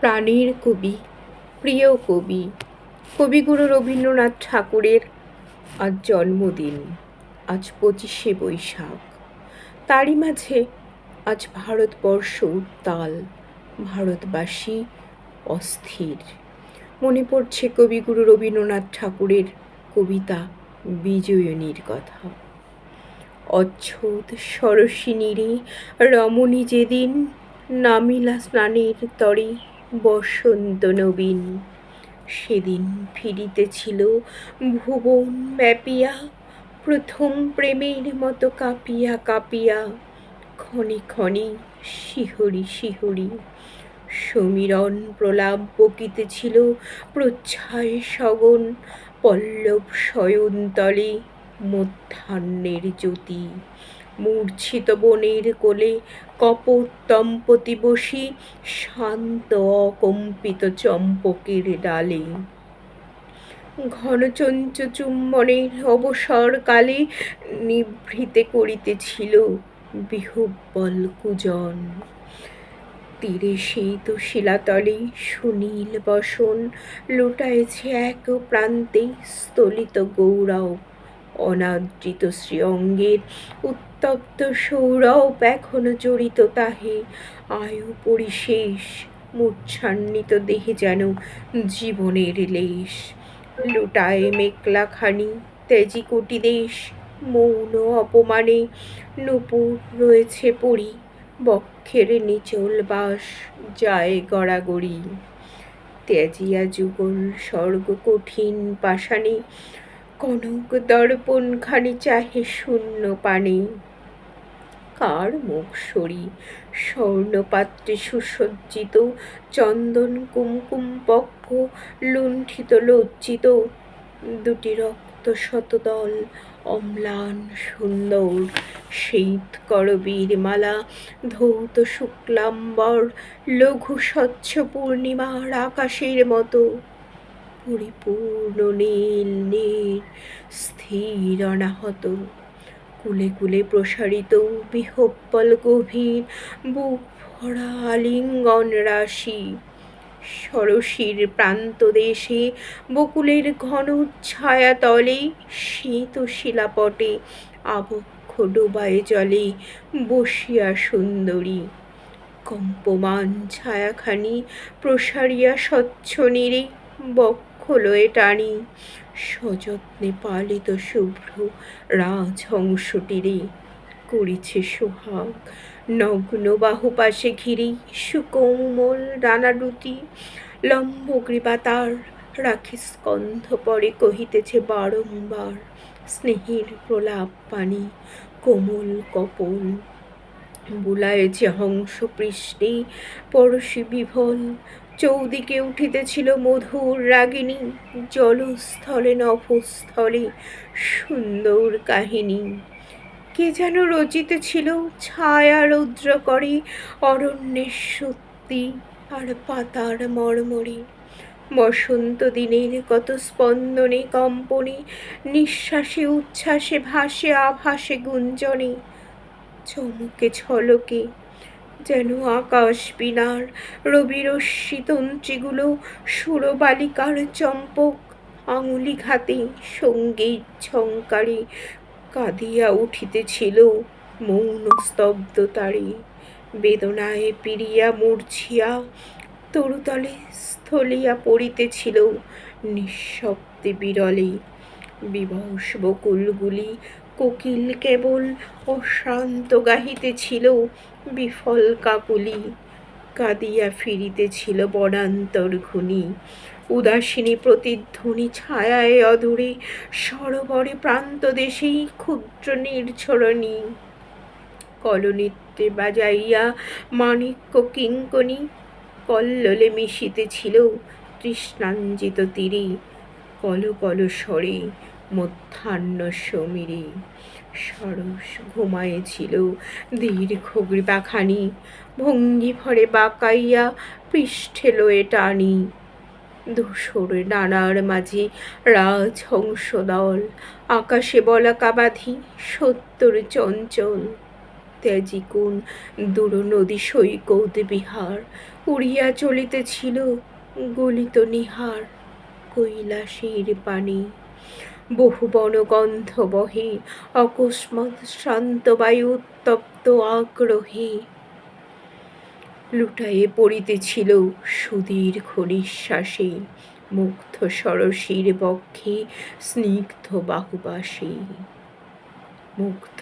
প্রাণের কবি, প্রিয় কবি, কবিগুরু রবীন্দ্রনাথ ঠাকুরের আজ জন্মদিন, আজ পঁচিশে বৈশাখ। তারই মাঝে আজ ভারতবর্ষ উত্তাল, ভারতবাসী অস্থির। মনে পড়ছে কবিগুরু রবীন্দ্রনাথ ঠাকুরের কবিতা বিজয়িনীর কথা। অচ্ছুত সরসিনীরে রমণী যেদিন নামিলা স্নানের তরে বসন্ত নবীন। সেদিন ফিরিতেছিল ভুবন ব্যাপিয়া, প্রথম প্রেমের মতো কাঁপিয়া কাঁপিয়া, ক্ষণে ক্ষণে শিহরি শিহরি। সমীরণ প্রলাপ বকিতেছিল প্রচ্ছায় সগন পল্লব শয়নতলে মধ্যাহ্নের জ্যোতি। মূর্ছিত বনের কোলে কপট দম্পতি বসি শান্ত অকম্পিত চম্পকের ডালে। ঘনচঞ্চ চুম্বনের অবসরকালে নিভৃতে করিতেছিল বিহুব্বল কুজন। তীরে শীত শিলাতলে সুনীল বসন, লুটাইছে এক প্রান্তে স্থলিত গৌরব, অনাদৃত শ্রীঅঙ্গের উত্তপ্ত সৌরভ এখনও জড়িত তাহে। আয়ু পরিশেষ মূর্ছান্বিত দেহে যেন জীবনের লেশ। লুটায় মেকলাখানি, তেজি কোটি দেশ, মৌন অপমানে নুপুর রয়েছে পড়ি বক্ষের নিচল বাস যায় গড়াগড়ি। ত্যাজিয়া যুগল স্বর্গ কঠিন পাষাণে, কনক দর্পণ খানি চাহে শূন্য পানে। কার মুখ সরি স্বর্ণপাত্রে সুসজ্জিত চন্দন কুমকুম পক্ষ, লুণ্ঠিত লজ্জিত দুটি রক্ত শতদল, অম্লান সুন্দর শীত করবীর মালা, ধৌত শুক্লাম্বর, লঘু স্বচ্ছ পূর্ণিমার আকাশের মতো, পরিপূর্ণ নীল নীল, স্থির অনাহত। কুলে কুলে প্রসারিত বিহব্বল গভীর বুক ভরা আলিঙ্গন রাশি। সরসির প্রান্ত দেশে বকুলের ঘন ছায়া তলে শীত শিলাপটে আবক্ষ ডোবায় জলে বসিয়া সুন্দরী। কম্পমান ছায়াখানি প্রসারিয়া স্বচ্ছ নীরে বক্ষ লয়ে টানি। সযত্নে পালিত শুভ্র রাজহংসটিরে করিছে সোহাগ। নগ্ন বাহু পাশে ঘিরি সুকোমল ডানাডুটি লম্বগ্রীবা তার রাখি স্কন্ধ পরে কহিতেছে বারংবার, স্নেহের প্রলাপ পানি কোমল কপল, বুলায়েছে হংস পৃষ্ঠে পরশি বিভল চৌদিকে উঠিতেছিল মধুর রাগিনী জলস্থলে, নভস্থলে, সুন্দর কাহিনী। কে যেন রচিত ছিল ছায়া রৌদ্র করে অরণ্যের সত্যি আর পাতার মর্মরে বসন্ত দিনের কত স্পন্দনে, কম্পনে, নিঃশ্বাসে, উচ্ছ্বাসে, ভাসে, আভাসে, গুঞ্জনে, চমকে ছলকে যেন আকাশ বিনার রবিরশ্মি তন্ত্রীগুলো, সুরবালিকার চম্পক, আঙুলি ঘাতে সংগীত ঝঙ্কারে কাঁদিয়া উঠিতেছিল মৌন স্তব্ধতারে। বেদনায় পিড়িয়া মূর্ছিয়া তরুতলে স্থলিয়া পড়িতেছিল নিঃশব্দে বিরলে। বিবশ বকুলগুলি কোকিল কেবল অশ্রান্ত গাহিতেছিল বিফল কাকুলি কাঁদিয়া ফিরিতেছিল বনান্তর ঘুনি উদাসিনী প্রতিধ্বনি ছায়ায় অদূরে সরোবরে প্রান্ত দেশেই ক্ষুদ্র নির্ঝরণী। কলনিত্যে বাজাইয়া মাণিক্য কিঙ্কনি কল্লোলে মিশিতেছিল তৃষ্ণাঞ্জিত তীরে। কল কল স্বরে মধ্যাহ্ন সমীরে সরস ঘুমায়েছিল দীর্ঘ গ্রীপাখানি ভঙ্গি ভরে বাঁকাইয়া পৃষ্ঠে লয়ে টানি। ধূসর নানার মাঝে রাজহংস দল আকাশে বলাকা বাঁধি সত্তর চঞ্চল ত্যাজি কোন দূর নদী সৈকত বিহার, উড়িয়া চলিতেছিল গলিত নিহার, কৈলাসের পানি। বহু বনগন্ধ বহে শান্ত বায়ু উত্তপ্ত আগ্রহে। লুটাইয়ে পড়িতেছিল সুদীর্ঘ নিঃশ্বাসে, মুগ্ধ সরসীর বক্ষে, স্নিগ্ধ বাহুবাসে। মুগ্ধ